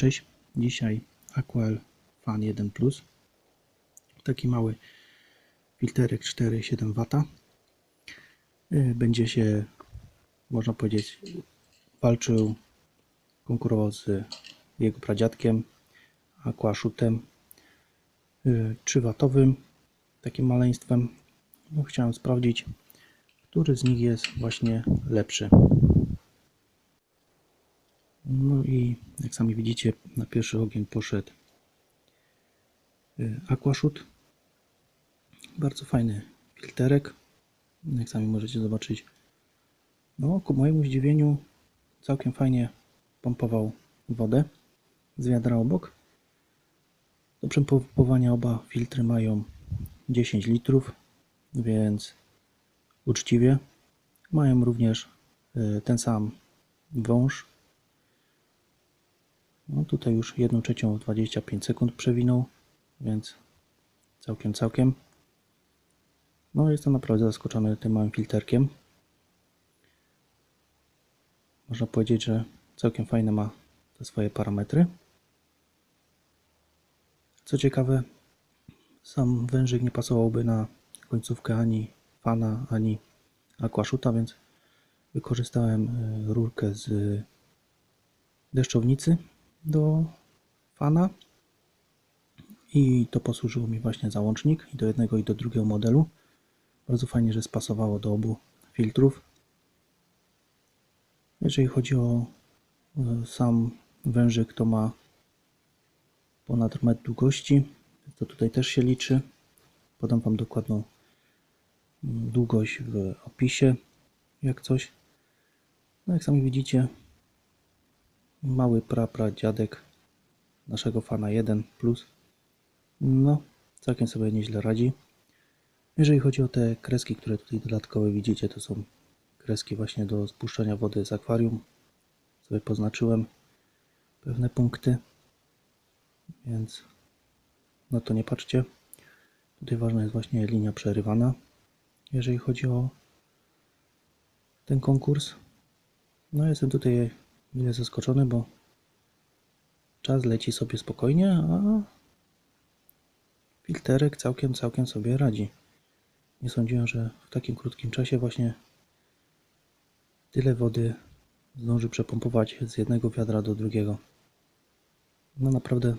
cześć. Dzisiaj Aquel Fan 1 Plus. Taki mały filterek 4,7 W. Y, Będzie się, można powiedzieć, walczył, konkurował z jego pradziadkiem Aquashutem 3W, takim maleństwem. No, chciałem sprawdzić, który z nich jest właśnie lepszy. No i jak sami widzicie, na pierwszy ogień poszedł y, Aquashoot. Bardzo fajny filterek. Jak sami możecie zobaczyć. No, ku mojemu zdziwieniu całkiem fajnie pompował wodę z wiadra obok. Do przepompowania oba filtry mają 10 litrów, więc uczciwie. Mają również y, ten sam wąż no tutaj już 1 trzecią 25 sekund przewinął, więc całkiem, całkiem. No jestem naprawdę zaskoczony tym małym filterkiem. Można powiedzieć, że całkiem fajne ma te swoje parametry. Co ciekawe, sam wężyk nie pasowałby na końcówkę ani fana, ani aquashuta, więc wykorzystałem e, rurkę z deszczownicy do fana i to posłużyło mi właśnie za łącznik i do jednego i do drugiego modelu. Bardzo fajnie, że spasowało do obu filtrów. Jeżeli chodzi o e, sam wężyk, to ma ponad metr długości. To tutaj też się liczy. Podam Wam dokładną mm, długość w opisie, jak coś. No jak sami widzicie, mały pra dziadek naszego fana 1 plus. No, całkiem sobie nieźle radzi. Jeżeli chodzi o te kreski, które tutaj dodatkowe widzicie, to są kreski właśnie do spuszczania wody z akwarium. Sobie poznaczyłem pewne punkty, więc no to nie patrzcie. Tutaj ważna jest właśnie linia przerywana, jeżeli chodzi o ten konkurs. No jestem tutaj mile zaskoczony, bo czas leci sobie spokojnie, a filterek całkiem, całkiem sobie radzi. Nie sądziłem, że w takim krótkim czasie właśnie tyle wody zdąży przepompować z jednego wiadra do drugiego. No naprawdę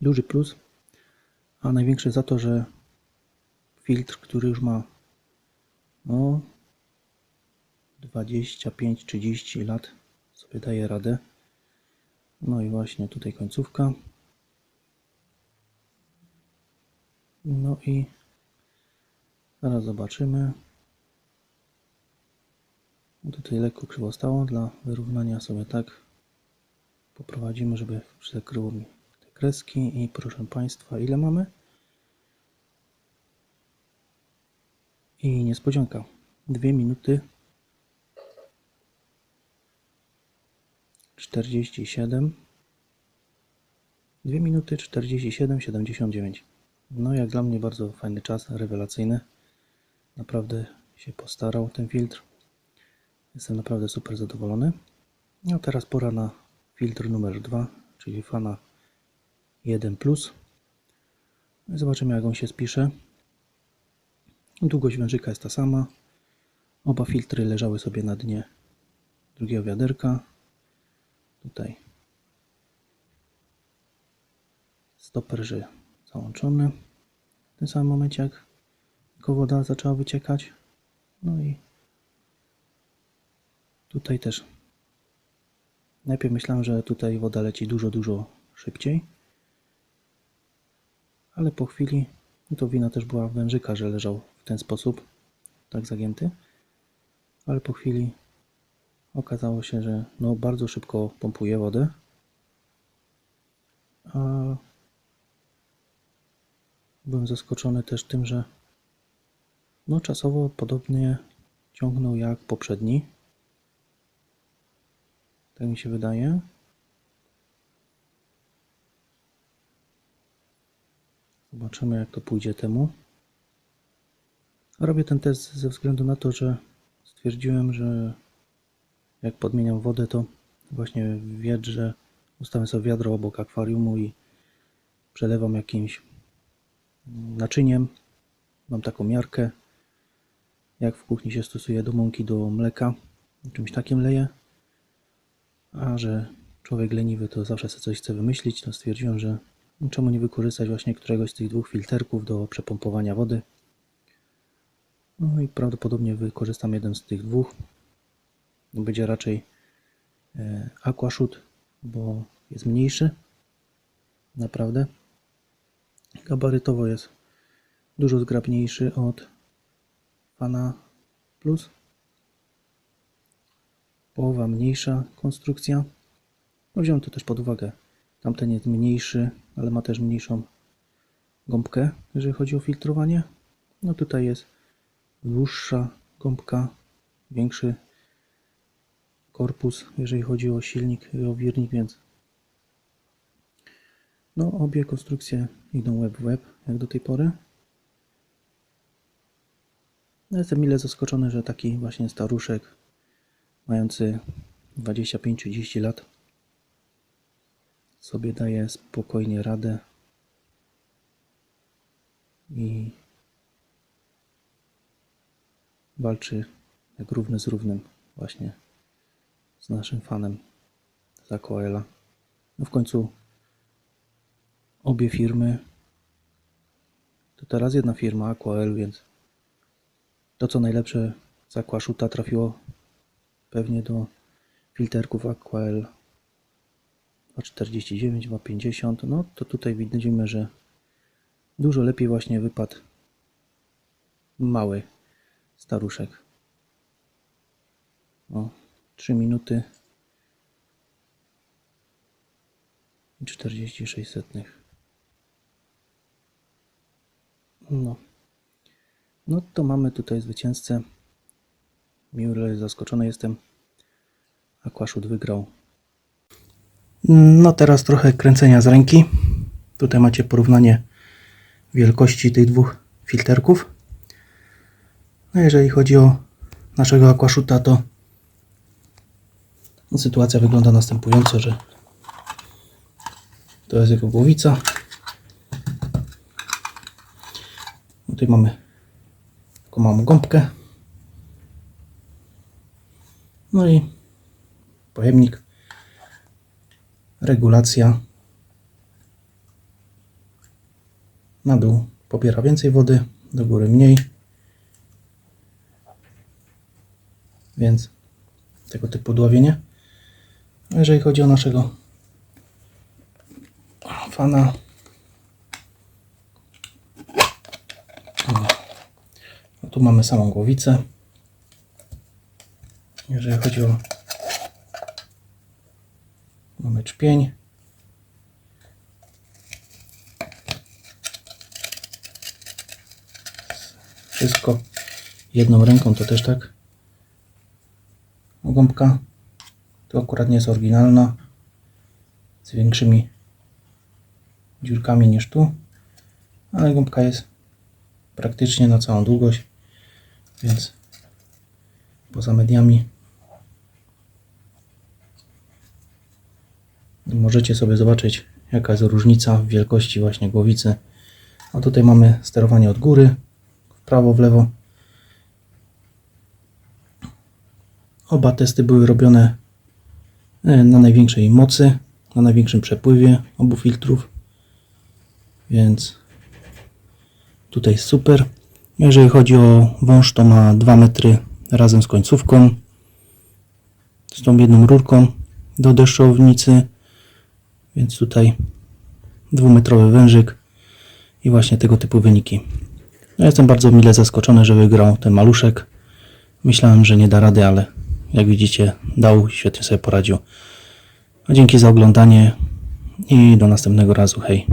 duży plus, a największy za to, że filtr, który już ma no 25-30 lat sobie daje radę. No i właśnie tutaj końcówka. No i zaraz zobaczymy. Tutaj lekko krzywo stało. Dla wyrównania sobie tak poprowadzimy, żeby przekryło mi te kreski. I proszę Państwa, ile mamy? I niespodzianka. Dwie minuty 47 2 minuty 47 79 no jak dla mnie bardzo fajny czas, rewelacyjny. Naprawdę się postarał ten filtr. Jestem naprawdę super zadowolony. No teraz pora na filtr numer 2 czyli fana 1 plus. Zobaczymy jak on się spisze. Długość wężyka jest ta sama. Oba filtry leżały sobie na dnie drugiego wiaderka tutaj. Stoper załączony w tym samym momencie jak tylko woda zaczęła wyciekać. No i tutaj też. Najpierw myślałem, że tutaj woda leci dużo, dużo szybciej. Ale po chwili to wina też była wężyka, że leżał w ten sposób tak zagięty. Ale po chwili okazało się, że no bardzo szybko pompuje wodę. A byłem zaskoczony też tym, że no czasowo podobnie ciągnął jak poprzedni. Tak mi się wydaje. Zobaczymy jak to pójdzie temu. Robię ten test ze względu na to, że stwierdziłem, że jak podmieniam wodę, to właśnie w wiedrze ustawiam sobie wiadro obok akwariumu i przelewam jakimś naczyniem. Mam taką miarkę, jak w kuchni się stosuje do mąki, do mleka. Czymś takim leję. A że człowiek leniwy to zawsze sobie coś chce wymyślić, to stwierdziłem, że czemu nie wykorzystać właśnie któregoś z tych dwóch filterków do przepompowania wody. No i prawdopodobnie wykorzystam jeden z tych dwóch. Będzie raczej e, Aquashoot, bo jest mniejszy. Naprawdę. Gabarytowo jest dużo zgrabniejszy od Fana Plus. Połowa mniejsza konstrukcja. No wziąłem to też pod uwagę. Tamten jest mniejszy, ale ma też mniejszą gąbkę, jeżeli chodzi o filtrowanie. No tutaj jest dłuższa gąbka, większy korpus, jeżeli chodzi o silnik i o wirnik, więc no obie konstrukcje idą web w web, jak do tej pory. No, jestem mile zaskoczony, że taki właśnie staruszek, mający 25-30 lat, sobie daje spokojnie radę i walczy jak równy z równym właśnie z naszym fanem z Aquaela. No w końcu obie firmy to teraz jedna firma Aquael, więc to co najlepsze z Aquashuta trafiło pewnie do filterków Aquael 249, 250, no to tutaj widzimy, że dużo lepiej właśnie wypadł mały staruszek. O, 3 minuty i 46 setnych. No. No to mamy tutaj zwycięzcę. Miły zaskoczony jestem. Aquashoot wygrał. No teraz trochę kręcenia z ręki. Tutaj macie porównanie wielkości tych dwóch filterków. No jeżeli chodzi o naszego aquashoota, to sytuacja wygląda następująco, że to jest jego głowica. Tutaj mamy taką małą gąbkę. No i pojemnik, regulacja. Na dół pobiera więcej wody, do góry mniej. Więc tego typu dławienie. Jeżeli chodzi o naszego fana, no tu mamy samą głowicę. Jeżeli chodzi o mamy czpień. Wszystko jedną ręką to też tak. Gąbka tu akurat nie jest oryginalna z większymi dziurkami niż tu, ale gąbka jest praktycznie na całą długość, więc poza mediami możecie sobie zobaczyć jaka jest różnica w wielkości właśnie głowicy. A tutaj mamy sterowanie od góry, w prawo, w lewo. Oba testy były robione na największej mocy, na największym przepływie obu filtrów, więc tutaj super. Jeżeli chodzi o wąż, to ma 2 metry razem z końcówką, z tą jedną rurką do deszczownicy, więc tutaj dwumetrowy wężyk i właśnie tego typu wyniki. Ja jestem bardzo mile zaskoczony, że wygrał ten maluszek. Myślałem, że nie da rady, ale jak widzicie, dał świetnie sobie poradził. A dzięki za oglądanie i do następnego razu. Hej.